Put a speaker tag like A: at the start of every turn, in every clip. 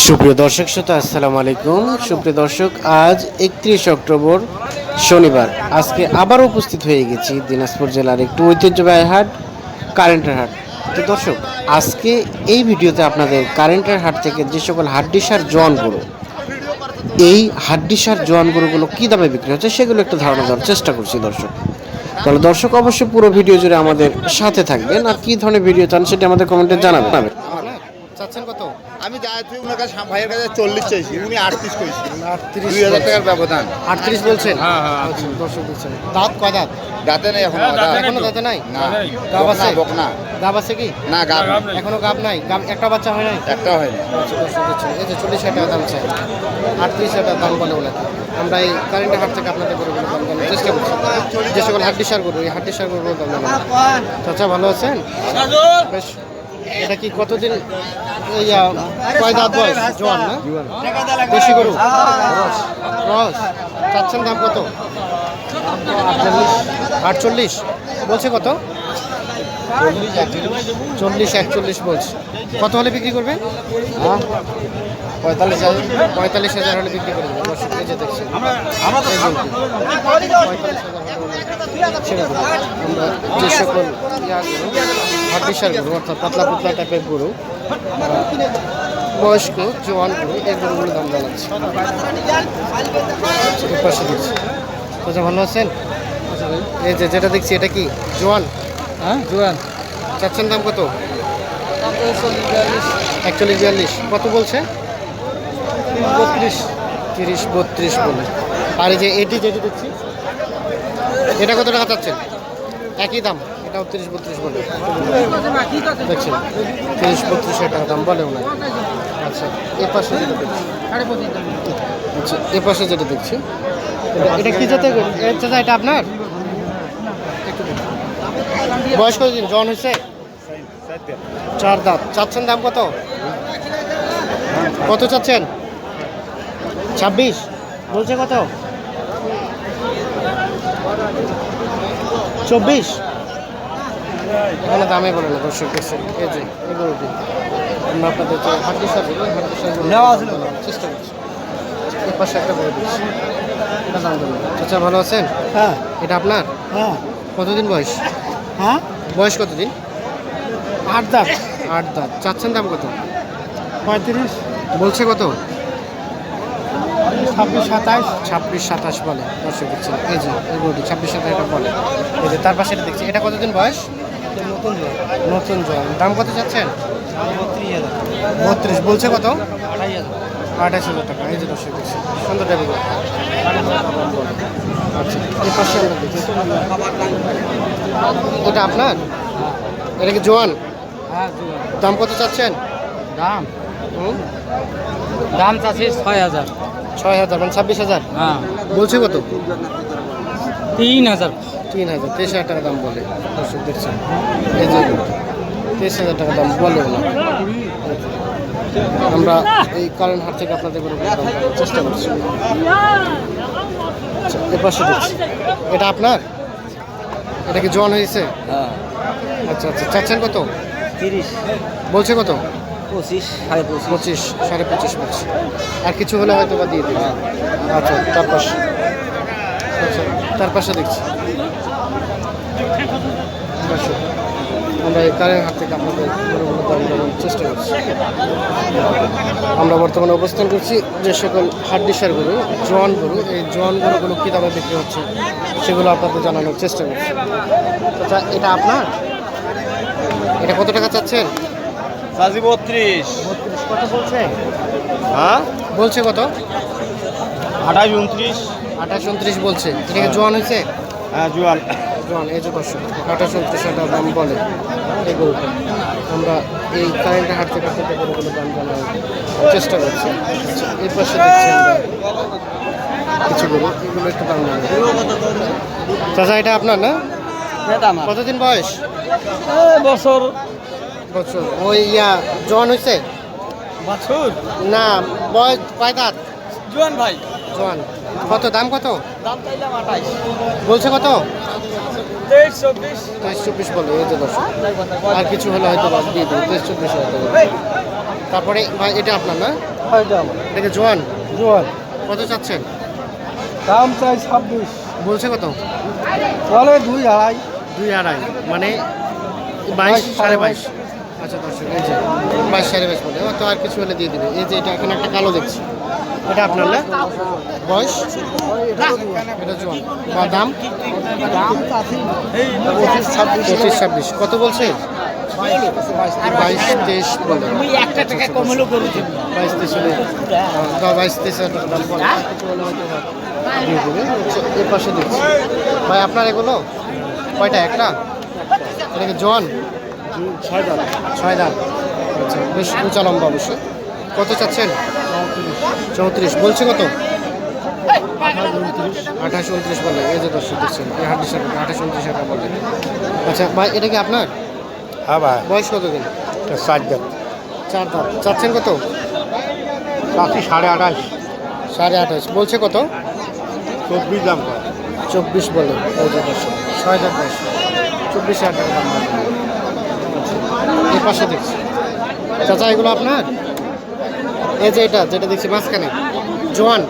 A: সুপ্রিয় দর্শক শ্রোতা, আসসালামু আলাইকুম। সুপ্রিয় দর্শক, আজ একত্রিশ অক্টোবর শনিবার। আজকে আবার উপস্থিত হয়ে গেছি দিনাজপুর জেলার একটু ঐতিহ্যবাহী হাট, কারেন্টের হাট। তো দর্শক, আজকে এই ভিডিওতে আপনাদের কারেন্টের হাট থেকে যে সকল হাড্ডিসার জোয়ান গরু এই হাড্ডিসার জোয়ান গরুগুলো কী দামে বিক্রি হচ্ছে সেগুলো একটু ধারণা দেওয়ার চেষ্টা করছি দর্শক। তাহলে দর্শক, অবশ্যই পুরো ভিডিও জুড়ে আমাদের সাথে থাকবেন। আর কী ধরনের ভিডিও চান সেটা আমাদের কমেন্টে জানাবেন। চাচ্ছেন কত?
B: আমি যাচ্ছি ওনার কাছে ভাইয়ের কাছে চল্লিশ চাইছি উনি আটত্রিশ কইছি
A: আটত্রিশ
B: দুই হাজার টাকার ব্যবধান।
A: আটত্রিশ বলছেন?
B: হ্যাঁ, হ্যাঁ,
A: আচ্ছা, দর্শক বলছেন। দাঁত কয় দাঁত?
B: দাঁতে নেই এখন
A: এখনও দাঁতে নাই?
B: না
A: গাব
B: বকনা
A: আছে?
B: বকনা।
A: গাব আছে কি?
B: না গাব
A: এখনও গাব নাই? গাব একটা বাচ্চা হয় নাই?
B: একটা হয়নি
A: আচ্ছা, দর্শক বলছেন, এই যে চল্লিশ হাজার টাকা দাম চাই। আটত্রিশ হাজার টাকা দাম বলে ওনাকে। আমরা এই কারেন্টের হাট থেকে আপনাদের গরুগুলো দাম জানার চেষ্টা করছি। যে সকল হাড্ডি সার গরু এই হাড্ডি সার গরুগুলো দাম জানাব। চাচা ভালো আছেন? বেশ এটা কি কতদিন আহ, কয় দাঁত বয়স? জোয়ান দেশি গরু? রস। চাচ্ছেন দাম কত? আটচল্লিশ। বলছে কত? চল্লিশ একচল্লিশ বলছে। কত হলে বিক্রি করবে? পঁয়তাল্লিশ হাজার পঁয়তাল্লিশ হাজার হলে বিক্রি করে দেবে। দর্শক হাজার হলে আমরা যে সকল ইয়া হাড্ডিসার গরু অর্থাৎ পাতলা পুতলা টাইপের গরু বয়স্ক জোয়ান গরু এই গরুগুলো দাম জানাচ্ছি। পাশে দেখছি। তো ভালো আছেন? এই যে যেটা দেখছি এটা কি? জোয়ান?
C: হ্যাঁ জোয়ান।
A: চাচ্ছেন দাম কত? একচল্লিশ বিয়াল্লিশ। কত বলছে?
C: বত্রিশ।
A: তিরিশ বত্রিশ বলে। আর এই যে এটি যেটি দেখছি এটা কত টাকা চাচ্ছেন? একই দাম? এটাও তিরিশ, বত্রিশ বলে। দেখছেন? তিরিশ, বত্রিশ টাকা দাম বলে ওনার আচ্ছা এ পাশে আচ্ছা এ পাশে যেটা দেখছি। এটা- কি গরু? চাচা, এটা আপনার? বয়স কতদিন? জন হয়েছে চার দাঁত। চাচ্ছেন দাম কত? কত চাচ্ছেন? ছাব্বিশ। বলছে কত? চব্বিশ। এখানে দামে বলে না দর্শক দেখছেন এই যে এই গরুটি আমরা আপনাদের যে হাড্ডি সার বলি হাড্ডি
C: নেওয়া।
A: চেষ্টা করছি। এর পাশে একটা গরু দিচ্ছি। এটা দাম দেবেন চাচা ভালো আছেন?
C: হ্যাঁ।
A: এটা আপনার?
C: হ্যাঁ।
A: কতদিন বয়স?
C: হ্যাঁ?
A: বয়স কতদিন?
C: আট দাঁত।
A: আট দাঁত। চাচ্ছেন দাম কত?
C: পঁয়ত্রিশ।
A: বলছে কত?
C: ছাব্বিশ সাতাশ।
A: ছাব্বিশ সাতাশ বলে। দর্শক দেখছেন। এই যে এই গরুটি ছাব্বিশ সাতাশ এটা বলে। এই যে তার পাশে এটা দেখছি। এটা কতদিন বয়স?
C: নতুন
A: নতুন জল দাম কত চাচ্ছেন?
C: বত্রিশ। হাজার
A: বত্রিশ বলছে কত?
C: আড়াই হাজার
A: আঠাশ হাজার টাকা। এই যে দর্শক সুন্দর টাকা গরু। আচ্ছা এই পাশে আমরা দেখছি এটা আপনার? এটা কি জোয়ান?
C: হ্যাঁ
A: দাম কত চাচ্ছেন?
C: দাম? দাম চাচ্ছি ছয় হাজার।
A: ছয় হাজার মানে ছাব্বিশ হাজার?
C: হ্যাঁ।
A: বলছে কত?
C: তিন হাজার।
A: তিন হাজার তেইশ হাজার টাকা দাম বলে দর্শক দেখছেন এই যে তেইশ হাজার টাকা দাম বলে ওরা আমরা এই কারণ হাট থেকে আপনাদের করে দাম চেষ্টা করছি। আচ্ছা, এ পাশে দেখছি। এটা আপনার? এটা কি জন হয়েছে?
C: হ্যাঁ।
A: আচ্ছা আচ্ছা চাচ্ছেন কত?
C: তিরিশ।
A: বলছে কত?
C: পঁচিশ সাড়ে পঁচিশ।
A: পঁচিশ সাড়ে পঁচিশ বলছে। আর কিছু হলে হয়তো বা দিয়ে দেবে। আচ্ছা তার পাশে। আচ্ছা তার পাশে দেখছি। আমরা এই কারেন্ট হাত থেকে আপনাদের গরুগুলো দাম জানানোর চেষ্টা করছি। আমরা বর্তমানে অবস্থান করছি যে সকল হাড্ডিসার গরু জোয়ান গরু এই জোয়ান গরুগুলো কী দামে বিক্রি হচ্ছে সেগুলো আপনাদের জানানোর চেষ্টা করছি। আচ্ছা এটা আপনার? এটা কত টাকা চাচ্ছেন?
B: চাষি বত্রিশ।
A: বত্রিশ কত বলছে?
B: হ্যাঁ?
A: বলছে কত?
B: আঠাশ উনত্রিশ।
A: আঠাশ উনত্রিশ বলছে। এটাকে জোয়ান হয়েছে?
B: হ্যাঁ জুয়ান।
A: জোয়ান এই যে দর্শক আঠাশ উনত্রিশ হাজার দাম বলে। এই গরুটা আমরা এই কারেন্টের হাট থেকে আপনাদের গরুগুলো দাম জানার চেষ্টা করছি। আচ্ছা, এই পাশে দেখছি আমরা কিছু গরু এগুলো একটু দাম চাচা এটা আপনার না? কতদিন বয়স?
C: বছর।
A: বছর। ওই ইয়া জোয়ান হয়েছে
C: বছর?
A: না বয়স কয় দাঁত?
C: জোয়ান ভাই।
A: জোয়ান। কত দাম কত?
C: দাম চাইলাম আঠাইশ।
A: বলছে কত?
C: তেইশ চব্বিশ।
A: বলে এই যে দর্শক আর কিছু হলে হয়তো বাদ দিয়ে দেবো তেইশ চব্বিশ হয়তো তারপরে ভাই এটা আপনার না? এটাকে জোয়ান?
C: জোয়ান।
A: কত চাচ্ছেন?
C: দাম চাই ছাব্বিশ।
A: বলছে কত?
C: চলে দুই আড়াই।
A: দুই আড়াই মানে বাইশ সাড়ে বাইশ। আচ্ছা দর্শক এই যে বাইশ সাড়ে বাইশ বলে তো আর কিছু হলে দিয়ে দিবে। এই যে এটা এখানে একটা কালো দেখছি। এটা আপনার না? বয়স? এটা জোয়ান। বা দাম? পঁচিশ ছাব্বিশ। কত বলছে? তেইশ বাইশ বাইশ পাশে দেখছি ভাই, আপনার এগুলো? কয়টা, একটা? এটা কি জোয়ান?
C: ছয়
A: ছয় দাম আচ্ছা বেশ উঁচা লম্বা অবশ্যই। কত চাচ্ছেন? চৌত্রিশ। বলছে কত? আঠাশ উনত্রিশ বলে। এই যে দর্শক দেখছেন এই হাড্ডি সাথে আঠাশ উনত্রিশ টাকা বলে। আচ্ছা ভাই এটা কি আপনার?
B: হ্যাঁ ভাই।
A: বয়স কত দিন?
B: ষাট দাম
A: চার দাম চাচ্ছেন কত?
B: চাষি সাড়ে আঠাশ।
A: সাড়ে আঠাশ। বলছে কত?
B: চব্বিশ দাম
A: চব্বিশ বলে। এই যে দর্শক ছয় দাম দশ চব্বিশ হাজার টাকা দাম এই পাশে দেখছি। চাচা এগুলো আপনার? এই যে এটা যেটা দেখছি মাঝখানে। জোয়ান।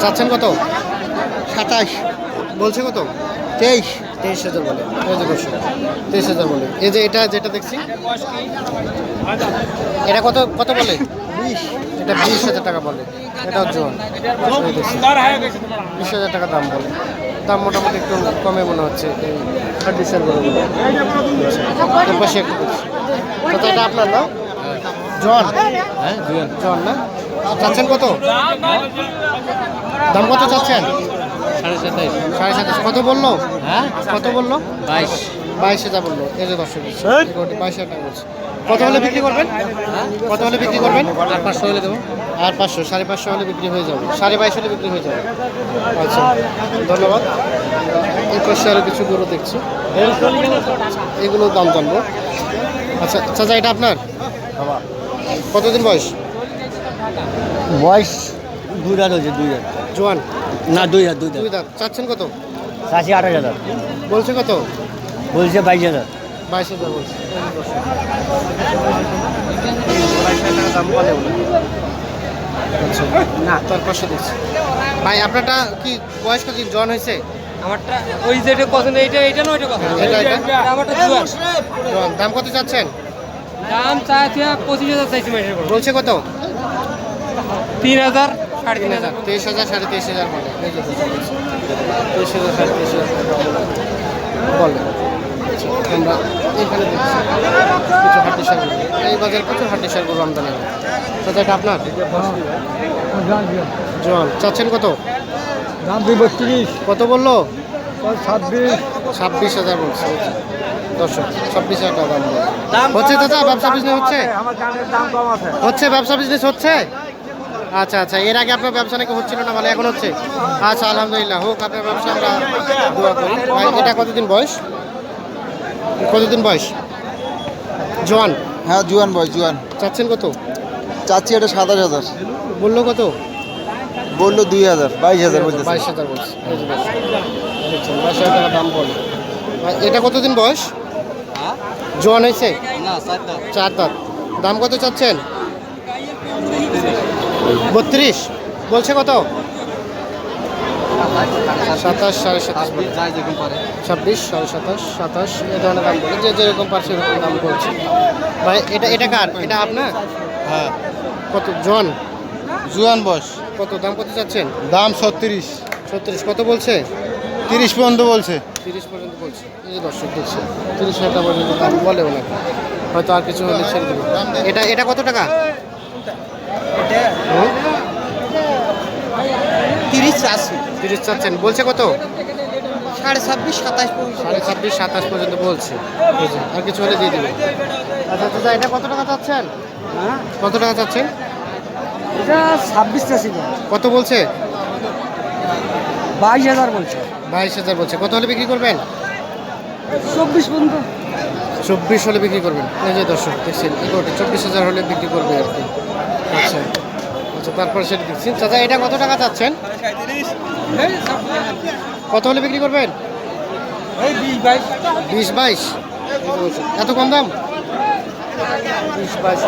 A: চাচ্ছেন কত? সাতাশ। বলছে কত? তেইশ। তেইশ হাজার বলে। তেইশ হাজার বলে। এই যে এটা যেটা দেখছি এটা কত কত বলে? বিশ। এটা বিশ হাজার টাকা বলে। এটা জোয়ান। বিশ হাজার টাকা দাম বলে। দাম মোটামুটি একটু কমে মনে হচ্ছে। এই হার্ডিসের গরুগুলো পাশে একটু তো এটা আপনার না জন
C: হ্যাঁ
A: জন না? চাচ্ছেন কত? দাম কত চাচ্ছেন?
C: সাড়ে সাতাইশ।
A: সাড়ে সাতাশ কত বলল?
C: হ্যাঁ?
A: কত বলল?
C: বাইশ।
A: বাইশ হাজার বলল। এই যে দর্শক বাইশ হাজার টাকা বলছে। কত হলে বিক্রি করবেন? কত হলে বিক্রি করবেন?
C: আর পাঁচশো হলে দেবো।
A: আর পাঁচশো সাড়ে পাঁচশো হলে বিক্রি হয়ে যাবে। সাড়ে বাইশ হলে বিক্রি হয়ে যাবে। আচ্ছা ধন্যবাদ। এই পাশে আরও কিছু গরু দেখছি। এগুলো দাম জানব। আচ্ছা চাচা এটা আপনার? কতদিন বয়স?
C: বয়স দুই হাজার হয়েছে দুই হাজার।
A: জোয়ান?
C: না দুই হাজার দুই
A: দুই দাঁত চাচ্ছেন কত?
C: চাষি আঠাশ হাজার।
A: বলছে কত?
C: বলছে বাইশ হাজার।
A: বাইশ হাজার বলছে। বাইশ দাম বলে আচ্ছা। না তার পাশে দেখছি ভাই আপনারটা কি বয়স কতদিন? জন হয়েছে?
D: আমারটা ওই যে এটা পছন্দ এইটা এইটা না ওইটা কথা।
A: এটা এটা?
D: আমারটা জুয়ান।
A: জন দাম কত চাচ্ছেন?
D: দাম চাইছে পঁচিশ হাজার চাইছি মাসের
A: বলছে কত?
D: তিন হাজার। সাড়ে
A: তিন হাজার। তেইশ হাজার সাড়ে তেইশ হাজার বলে। তেইশ হাজার সাড়ে তেইশ হাজার। বলে। আচ্ছা, আমরা এখানে দেখছি। কিছু হাড্ডি সার গরু। এই বাজারে প্রচুর হাড্ডি সার গরু আমদানি হয়। তো এটা আপনার? জন চাচ্ছেন কত?
C: দাম দুই বত্রিশ।
A: কত বলল?
C: ছাব্বিশ।
A: ছাব্বিশ হাজার বলছে। দর্শক ছাব্বিশ হাজার দাম হচ্ছে দাদা ব্যবসা বিজনেস হচ্ছে?
C: আমার গানের দাম কম আছে।
A: হচ্ছে ব্যবসা বিজনেস হচ্ছে? আচ্ছা আচ্ছা। এর আগে আপনার ব্যবসা নাকি হচ্ছিল না? মানে এখন হচ্ছে? আচ্ছা আলহামদুলিল্লাহ। হোক আপনার ব্যবসা আমরা দোয়া করি। এটা কতদিন বয়স? কতদিন বয়স? জোয়ান?
B: হ্যাঁ জুয়ান বয়স জুয়ান।
A: চাচ্ছেন কত?
B: চাচ্ছি এটা সাতাশ হাজার।
A: বলল কত?
B: বলল দুই হাজার বাইশ হাজার
A: বাইশ হাজার বলছে। দেখছেন বাইশ হাজার টাকা দাম বলে। এটা কতদিন বয়স? জোয়ান হয়েছে?
D: চার
A: দাঁত। দাম কত চাচ্ছেন? বত্রিশ। বলছে কত? সাতাশ সাড়ে সাতাশ। ছাব্বিশ সাড়ে সাতাশ সাতাশ এ ধরনের দাম বলে যে যেরকম পারছে সেরকম দাম বলছে। ভাই এটা এটা কার? এটা আপনার?
B: হ্যাঁ।
A: কত? জন
B: জুয়ান বস।
A: কত? দাম কত চাচ্ছেন?
B: দাম ছত্রিশ।
A: ছত্রিশ কত বলছে?
B: তিরিশ পর্যন্ত বলছে।
A: তিরিশ পর্যন্ত বলছে। এই যে দর্শক দেখছে তিরিশ হাজার টাকা পর্যন্ত দাম বলে ওনাকে হয়তো আর কিছু হলে ছেড়ে দেবে। এটা এটা কত টাকা?
C: তিরিশ চাষি
A: তিরিশ চাচ্ছেন। বলছে কত?
C: সাড়ে ছাব্বিশ সাতাশ
A: সাড়ে ছাব্বিশ সাতাশ পর্যন্ত বলছে। আর কিছু হলে দিয়ে দেবে আচ্ছা আচ্ছা এটা কত টাকা চাচ্ছেন?
C: হ্যাঁ?
A: কত টাকা চাচ্ছেন?
C: এটা ছাব্বিশ চাষি
A: কত বলছে?
C: বাইশ হাজার বলছে।
A: বাইশ হাজার বলছে। কত হলে বিক্রি করবেন?
C: চব্বিশ পর্যন্ত।
A: চব্বিশ হলে বিক্রি করবেন। এই যে দর্শক দেখছেন চব্বিশ হাজার হলে বিক্রি করবে আর কি। আচ্ছা। আচ্ছা তারপর সেটা দেখছি চাচা, এটা কত টাকা চাচ্ছেন? কত হলে বিক্রি করবেন? বিশ বাইশ। এত কম দাম? বিশ বাইশ